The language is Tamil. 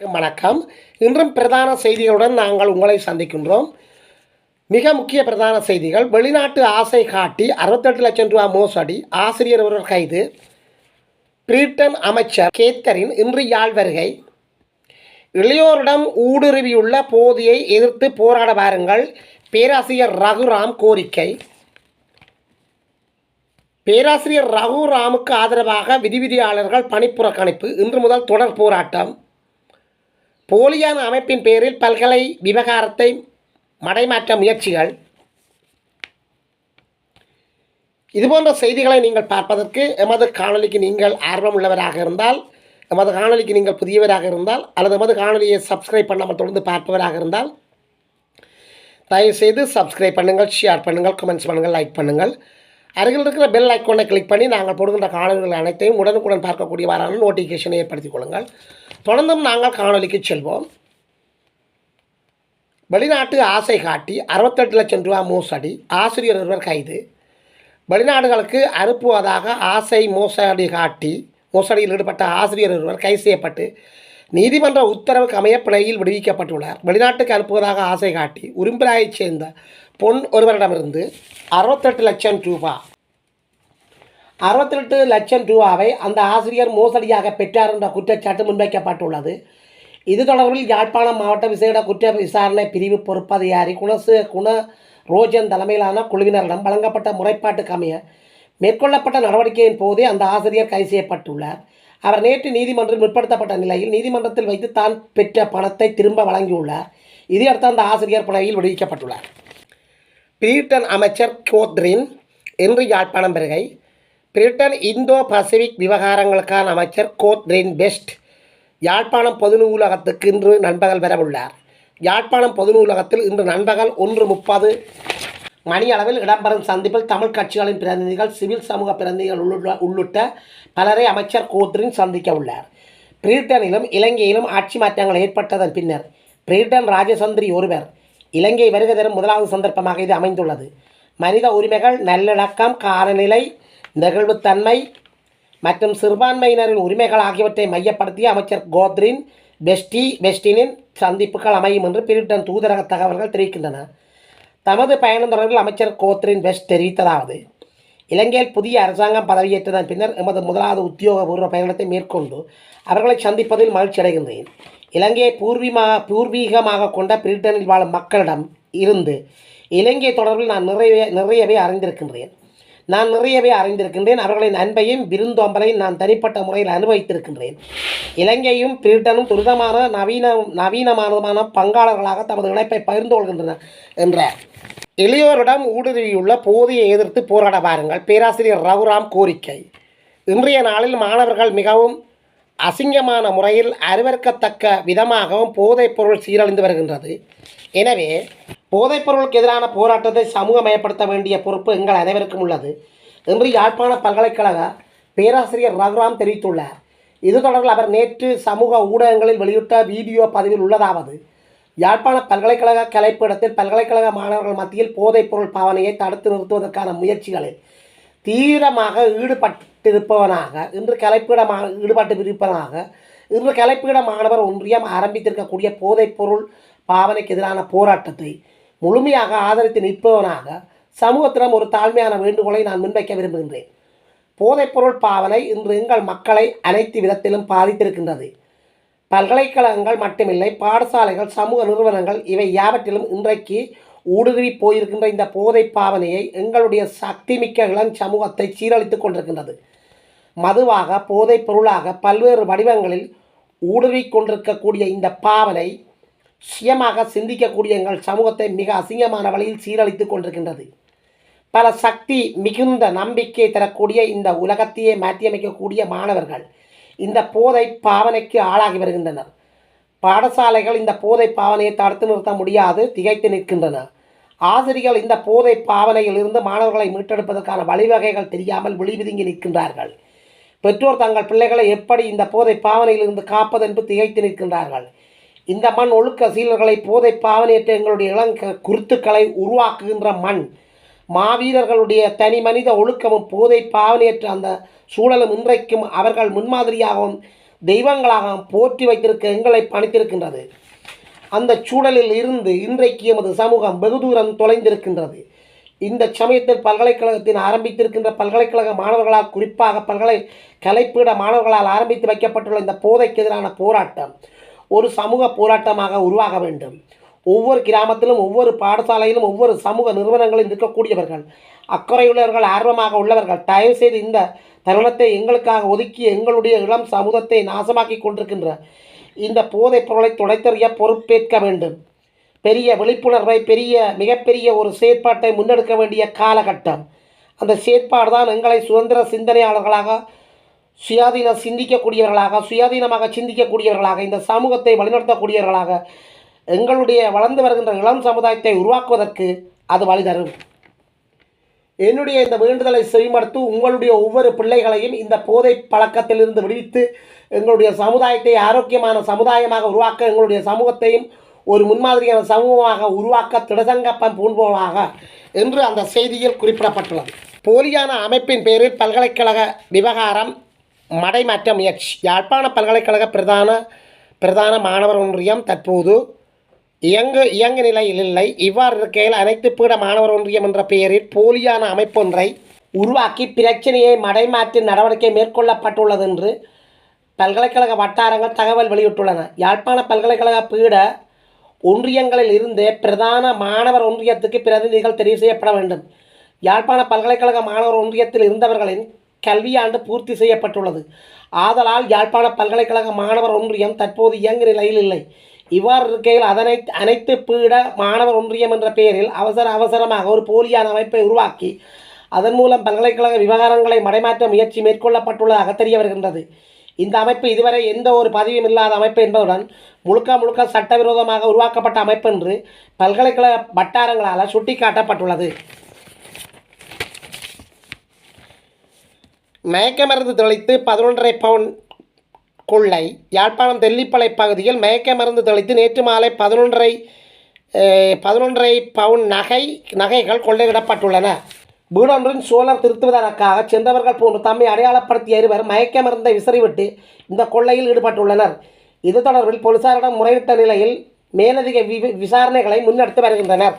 வணக்கம். இன்றும் பிரதான செய்திகளுடன் நாங்கள் உங்களை சந்திக்கின்றோம். மிக முக்கிய பிரதான செய்திகள் வெளிநாட்டு ஆசை காட்டி அறுபத்தெட்டு லட்சம் ரூபாய் மோசடி ஆசிரியர் ஒருவர் கைது. பிரிட்டன் அமைச்சர் கேத்தரின் இன்று யாழ் வருகை. இளையோரிடம் ஊடுருவியுள்ள போதியை எதிர்த்து போராட வாருங்கள். பேராசிரியர் ரகுராம் கோரிக்கை. பேராசிரியர் ரகுராமுக்கு ஆதரவாக விதிவிதியாளர்கள் பணிப்புறக்கணிப்பு இன்று முதல் தொடர் போராட்டம். போலியான அமைப்பின் பேரில் பல்கலை விவகாரத்தை மடைமாற்ற முயற்சிகள். இதுபோன்ற செய்திகளை நீங்கள் பார்ப்பதற்கு எமது காணொலிக்கு நீங்கள் ஆர்வம் உள்ளவராக இருந்தால் எமது காணொலிக்கு நீங்கள் புதியவராக இருந்தால் அல்லது எமது காணொலியை சப்ஸ்கிரைப் பண்ணாமல் தொடர்ந்து பார்ப்பவராக இருந்தால் தயவுசெய்து சப்ஸ்கிரைப் பண்ணுங்கள் ஷேர் பண்ணுங்கள் கமெண்ட்ஸ் பண்ணுங்கள் லைக் பண்ணுங்கள். அருகில் இருக்கிற பெல் ஐக்கோனை கிளிக் பண்ணி நாங்கள் போடுகின்ற காணொலிகள் அனைத்தையும் உடனுக்குடன் பார்க்கக்கூடியவாறான நோட்டிஃபிகேஷனை ஏற்படுத்திக் கொள்ளுங்கள். தொடர்ந்தும் நாங்கள் காணொலிக்கு செல்வோம். வெளிநாட்டு ஆசை காட்டி அறுபத்தெட்டு லட்சம் ரூபா மோசடி ஆசிரியர் ஒருவர் கைது. வெளிநாடுகளுக்கு அனுப்புவதாக ஆசை மோசடி காட்டி மோசடியில் ஈடுபட்ட ஆசிரியர் ஒருவர் கைது செய்யப்பட்டு நீதிமன்ற உத்தரவுக்கு அமைய பிழையில் விடுவிக்கப்பட்டுள்ளார். வெளிநாட்டுக்கு அனுப்புவதாக ஆசை காட்டி உரும்பிராயைச் சேர்ந்த பொன் ஒருவரிடமிருந்து அறுபத்தெட்டு லட்சம் ரூபா. அறுபத்தெட்டு லட்சம் ரூபாவை அந்த ஆசிரியர் மோசடியாக பெற்றார் என்ற குற்றச்சாட்டு முன்வைக்கப்பட்டுள்ளது. இது தொடர்பில் யாழ்ப்பாணம் மாவட்ட விசேட குற்ற விசாரணை பிரிவு பொறுப்பதிகாரி குணசு குண ரோஜன் தலைமையிலான குழுவினரிடம் வழங்கப்பட்ட முறைப்பாட்டுக்கு அமைய மேற்கொள்ளப்பட்ட நடவடிக்கையின் போதே அந்த ஆசிரியர் கைது செய்யப்பட்டுள்ளார். அவர் நேற்று நீதிமன்றம் முற்படுத்தப்பட்ட நிலையில் நீதிமன்றத்தில் வைத்து தான் பெற்ற பணத்தை திரும்ப வழங்கியுள்ளார். இதையடுத்து அந்த ஆசிரியர் பிணையில் விடுவிக்கப்பட்டுள்ளார். பிரிட்டன் அமைச்சர் கோத்ரின் இன்று யாழ்ப்பாணம் வருகை. பிரிட்டன் இந்தோ பசிபிக் விவகாரங்களுக்கான அமைச்சர் கோத்ரின் பெஸ்ட் யாழ்ப்பாணம் பொது நூலகத்துக்கு இன்று நண்பகல் வரவுள்ளார். யாழ்ப்பாணம் பொது நூலகத்தில் இன்று நண்பகல் ஒன்று முப்பது மணி அளவில் இடம்பெறும் சந்திப்பில் தமிழ் கட்சிகளின் பிரதிநிதிகள் சிவில் சமூக பிரதிநிதிகள் உள்ளிட்ட உள்ளிட்ட பலரை அமைச்சர் கோத்ரின் சந்திக்க உள்ளார். பிரிட்டனிலும் இலங்கையிலும் ஆட்சி மாற்றங்கள் ஏற்பட்டதன் பின்னர் பிரிட்டன் ராஜசந்திரி ஒருவர் இலங்கை வருகை தரும் முதலாவது சந்தர்ப்பமாக இது அமைந்துள்ளது. மனித உரிமைகள் நல்லிணக்கம் காலநிலை நெகிழ்வுத்தன்மை மற்றும் சிறுபான்மையினரின் உரிமைகள் ஆகியவற்றை மையப்படுத்திய அமைச்சர் கோத்ரின் பெஸ்டி பெஸ்டினின் சந்திப்புகள் அமையும் என்று பிரிட்டன் தூதரக தகவல்கள் தெரிவிக்கின்றன. தமது பயணம் தொடர்பில் அமைச்சர் கோத்ரின் பெஸ்ட் தெரிவித்ததாவது இலங்கையில் புதிய அரசாங்கம் பதவியேற்றதன் பின்னர் எமது முதலாவது உத்தியோகபூர்வ பயணத்தை மேற்கொண்டு அவர்களை சந்திப்பதில் மகிழ்ச்சி அடைகின்றேன். இலங்கையை பூர்வீகமாக பூர்வீகமாக கொண்ட பிரிட்டனில் வாழும் மக்களிடம் இருந்து இலங்கை தொடர்பில் நான் நிறைய நிறையவே அறிந்திருக்கின்றேன். நான் நிறையவே அறிந்திருக்கின்றேன். அவர்களின் அன்பையும் விருந்தோம்பலையும் நான் தனிப்பட்ட முறையில் அனுபவித்திருக்கின்றேன். இலங்கையும் பிரிட்டனும் துரிதமான நவீன நவீனமானதுமான பங்காளர்களாக தமது இணைப்பை பகிர்ந்து கொள்கின்றன என்ற இளையோரிடம் ஊடுருவியுள்ள போதையை எதிர்த்து போராட பாருங்கள் பேராசிரியர் ரகுராம் கோரிக்கை. இன்றைய நாளில் மாணவர்கள் மிகவும் அசிங்கமான முறையில் அறிவறுக்கத்தக்க விதமாகவும் போதைப்பொருள் சீரழிந்து வருகின்றது. எனவே போதைப்பொருளுக்கு எதிரான போராட்டத்தை சமூகமயப்படுத்த வேண்டிய பொறுப்பு எங்கள் அனைவருக்கும் உள்ளது. என்று யாழ்ப்பாண பல்கலைக்கழக பேராசிரியர் ரகுராம் தெரிவித்துள்ளார். இது தொடர்பில் அவர் நேற்று சமூக ஊடகங்களில் வெளியிட்ட வீடியோ பதிவில் உள்ளதாவது யாழ்ப்பாண பல்கலைக்கழக கலைப்பீடத்தில் பல்கலைக்கழக மாணவர்கள் மத்தியில் போதைப்பொருள் பாவனையை தடுத்து நிறுத்துவதற்கான முயற்சிகளில் தீவிரமாக ஈடுபட்டிருப்பவனாக இன்று கலைப்பீடமாக ஈடுபட்டு இருப்பவனாக இன்று கலைப்பீட மாணவர் ஒன்றியம் ஆரம்பித்திருக்கக்கூடிய போதைப்பொருள் பாவனைக்கு எதிரான போராட்டத்தை முழுமையாக ஆதரித்து நிற்பவனாக சமூகத்திடம் ஒரு தாழ்மையான வேண்டுகோளை நான் முன்வைக்க விரும்புகின்றேன். போதைப்பொருள் பாவனை இன்று எங்கள் மக்களை அனைத்து விதத்திலும் பாதித்திருக்கின்றது. பல்கலைக்கழகங்கள் மட்டுமில்லை பாடசாலைகள் சமூக நிறுவனங்கள் இவை யாவற்றிலும் இன்றைக்கு ஊடுருவி போயிருக்கின்ற இந்த போதை பாவனையை எங்களுடைய சக்திமிக்க இளம் சமூகத்தை சீரழித்துக் கொண்டிருக்கின்றது. மதுவாக போதைப் பொருளாக பல்வேறு வடிவங்களில் ஊடுருவி கொண்டிருக்கக்கூடிய இந்த பாவனை சுயமாக சிந்திக்கக்கூடிய எங்கள் சமூகத்தை மிக அசிங்கமான வழியில் சீரழித்துக் கொண்டிருக்கின்றது. பல சக்தி மிகுந்த நம்பிக்கை தரக்கூடிய இந்த உலகத்தையே மாற்றியமைக்கக்கூடிய மாணவர்கள் இந்த போதை பாவனைக்கு ஆளாகி வருகின்றனர். பாடசாலைகள் இந்த போதை பாவனையை தடுத்து நிறுத்த முடியாது திகைத்து நிற்கின்றன. ஆசிரியர்கள் இந்த போதை பாவனையிலிருந்து மாணவர்களை மீட்டெடுப்பதற்கான வழிவகைகள் தெரியாமல் விழிவிதுங்கி நிற்கின்றார்கள். பெற்றோர் தங்கள் பிள்ளைகளை எப்படி இந்த போதை பாவனையிலிருந்து காப்பது என்று திகைத்து நிற்கின்றார்கள். இந்த மண் ஒழுக்க சீலர்களை போதை பாவனையற்ற எங்களுடைய இளங்க குருத்துக்களை உருவாக்குகின்ற மண். மாவீரர்களுடைய தனி மனித ஒழுக்கமும் போதை பாவனையற்ற அந்த சூழலும் இன்றைக்கும் அவர்கள் முன்மாதிரியாகவும் தெய்வங்களாகவும் போற்றி வைத்திருக்க எங்களை பணித்திருக்கின்றது. அந்த சூழலில் இருந்து இன்றைக்கு எமது சமூகம் வெகு தூரம் தொலைந்திருக்கின்றது. இந்த சமயத்தில் பல்கலைக்கழகத்தின் ஆரம்பித்திருக்கின்ற பல்கலைக்கழக மாணவர்களால் குறிப்பாக பல்கலை கலைப்பீட மாணவர்களால் ஆரம்பித்து வைக்கப்பட்டுள்ள இந்த போதைக்கு எதிரான போராட்டம் ஒரு சமூக போராட்டமாக உருவாக வேண்டும். ஒவ்வொரு கிராமத்திலும் ஒவ்வொரு பாடசாலையிலும் ஒவ்வொரு சமூக நிறுவனங்களும் இருக்கக்கூடியவர்கள் அக்கறையுள்ளவர்கள் ஆர்வமாக உள்ளவர்கள் தயவு செய்து இந்த தருணத்தை எங்களுக்காக ஒதுக்கி எங்களுடைய இளம் சமூகத்தை நாசமாக்கி கொண்டிருக்கின்ற இந்த போதைப் பொருளை துடைத்தறிய பொறுப்பேற்க வேண்டும். பெரிய விழிப்புணர்வை பெரிய மிகப்பெரிய ஒரு செயற்பாட்டை முன்னெடுக்க வேண்டிய காலகட்டம். அந்த செயற்பாடு தான் எங்களை சுதந்திர சிந்தனையாளர்களாக சுயாதீன சிந்திக்கக்கூடியவர்களாக சுயாதீனமாக சிந்திக்கக்கூடியவர்களாக இந்த சமூகத்தை வழிநடத்தக்கூடியவர்களாக எங்களுடைய வளர்ந்து வருகின்ற இளம் சமுதாயத்தை உருவாக்குவதற்கு அது வழிதரும் என்னுடைய இந்த வேண்டுதலை செவிமடுத்து உங்களுடைய ஒவ்வொரு பிள்ளைகளையும் இந்த போதை பழக்கத்திலிருந்து விடுவித்து எங்களுடைய சமுதாயத்தை ஆரோக்கியமான சமுதாயமாக உருவாக்க எங்களுடைய சமூகத்தையும் ஒரு முன்மாதிரியான சமூகமாக உருவாக்க திடசங்கப்பம் பூண்போவாக என்று அந்த செய்தியில் குறிப்பிடப்பட்டுள்ளது. போலியான அமைப்பின் பேரில் பல்கலைக்கழக விவகாரம் மடைமாற்ற முயற்சி யாழ்ப்பாண பல்கலைக்கழக பிரதான பிரதான மாணவர் ஒன்றியம் தற்போது இயங்கு இயங்கு நிலையில் இல்லை. இவ்வாறு இருக்கையில் அனைத்து பீட மாணவர் ஒன்றியம் என்ற பெயரில் போலியான அமைப்பொன்றை உருவாக்கி பிரச்சனையை மடைமாற்றி நடவடிக்கை மேற்கொள்ளப்பட்டுள்ளது என்று பல்கலைக்கழக வட்டாரங்கள் தகவல் வெளியிட்டுள்ளன. யாழ்ப்பாண பல்கலைக்கழக பீட ஒன்றியங்களில் இருந்து பிரதான மாணவர் ஒன்றியத்துக்கு பிரதிநிதிகள் தெரிவு செய்யப்பட வேண்டும். யாழ்ப்பாண பல்கலைக்கழக மாணவர் ஒன்றியத்தில் இருந்தவர்களின் கல்வியாண்டு பூர்த்தி செய்யப்பட்டுள்ளது. ஆதலால் யாழ்ப்பாண பல்கலைக்கழக மாணவர் ஒன்றியம் தற்போது இயங்கு நிலையில் இல்லை. இவ்வாறு இருக்கையில் அதனை அனைத்து பீட மாணவர் ஒன்றியம் என்ற பெயரில் அவசர அவசரமாக ஒரு போலியான அமைப்பை உருவாக்கி அதன் மூலம் பல்கலைக்கழக விவகாரங்களை மடைமாற்ற முயற்சி மேற்கொள்ளப்பட்டுள்ளதாக தெரிய வருகின்றது. இந்த அமைப்பு இதுவரை எந்த ஒரு பதிவும் இல்லாத அமைப்பு என்பதுடன் முழுக்க முழுக்க சட்டவிரோதமாக உருவாக்கப்பட்ட அமைப்பு என்று பல்கலைக்கழக வட்டாரங்களால் சுட்டிக்காட்டப்பட்டுள்ளது. மயக்க மருந்து தெளித்து பதினொன்றரை பவுன் கொள்ளை. யாழ்ப்பாணம் தெல்லிப்பளை பகுதியில் மயக்க மருந்து தெளித்து நேற்று மாலை பதினொன்றரை பதினொன்றரை பவுன் நகை நகைகள் கொள்ளையிடப்பட்டுள்ளன. வீடொன்றின் சோழர் திருத்துவதற்காக சென்றவர்கள் போன்று தம்மை அடையாளப்படுத்திய இருவர் மயக்க மருந்தை விசிறிவிட்டு இந்த கொள்ளையில் ஈடுபட்டுள்ளனர். இது தொடர்பில் போலீசாரிடம் முறையிட்ட நிலையில் மேலதிக வி விசாரணைகளை முன்னெடுத்து வருகின்றனர்.